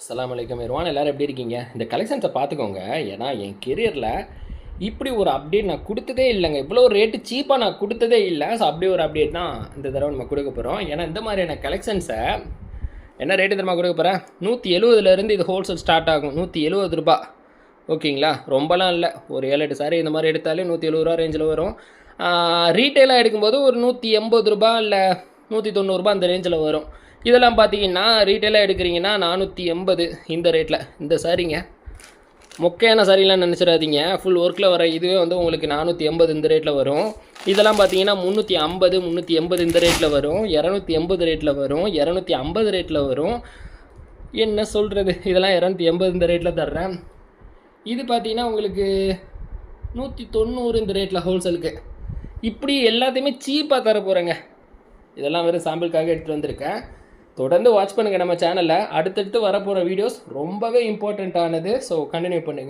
அஸ்லாம் அலைக்கும். இருவான் எல்லாரும் எப்படி இருக்கீங்க? இந்த கலெக்ஷன்ஸை பார்த்துக்கோங்க. ஏன்னா என் கெரியரில் இப்படி ஒரு அப்டேட் நான் கொடுத்ததே இல்லைங்க. இவ்வளோ ரேட்டு சீப்பாக நான் கொடுத்ததே இல்லை. ஸோ அப்படி ஒரு அப்டேட் தான் இந்த தடவை நம்ம கொடுக்க போகிறோம் ஏன்னா இந்த மாதிரியான கலெக்ஷன்ஸை என்ன ரேட்டு தெரியுமா கொடுக்க போகிறேன் நூற்றி எழுபதுலேருந்து இது ஹோல்சேல் ஸ்டார்ட் ஆகும். நூற்றி எழுபது ரூபா. ஓகேங்களா? ரொம்பலாம் இல்லை. ஒரு ஏழு எட்டு சாரி இந்த மாதிரி எடுத்தாலே நூற்றி எழுபது ரூபா ரேஞ்சில் வரும். ரீட்டெயிலாக எடுக்கும்போது ஒரு நூற்றி எண்பது ரூபா இல்லை நூற்றி தொண்ணூறுபா அந்த ரேஞ்சில் வரும். இதெல்லாம் பார்த்தீங்கன்னா ரீட்டெயிலாக எடுக்கிறீங்கன்னா நானூற்றி எண்பது இந்த ரேட்டில் இந்த சாரிங்க. மொக்கையான சாரிலாம் நினச்சிடாதீங்க. ஃபுல் ஒர்க்கில் வர இதுவே வந்து உங்களுக்கு நானூற்றி எண்பது இந்த ரேட்டில் வரும். இதெல்லாம் பார்த்தீங்கன்னா முந்நூற்றி ஐம்பது முந்நூற்றி எண்பது இந்த ரேட்டில் வரும். இரநூத்தி எண்பது ரேட்டில் வரும். இரநூத்தி ஐம்பது ரேட்டில் வரும். என்ன சொல்கிறது இதெல்லாம் இரநூத்தி எண்பது இந்த ரேட்டில் தர்றேன். இது பார்த்தீங்கன்னா உங்களுக்கு நூற்றி தொண்ணூறு இந்த ரேட்டில் ஹோல்சேலுக்கு இப்படி எல்லாத்தையுமே சீப்பாக தர போகிறேங்க இதெல்லாம் வெறும் சாம்பிளுக்காக எடுத்துகிட்டு வந்திருக்கேன். தொடர்ந்து வாட்ச் பண்ணுங்கள் நம்ம சேனலில் அடுத்தடுத்து வரப்போகிற வீடியோஸ் ரொம்பவே இம்பார்ட்டண்ட்டானது ஸோ கண்டினியூ பண்ணுங்கள்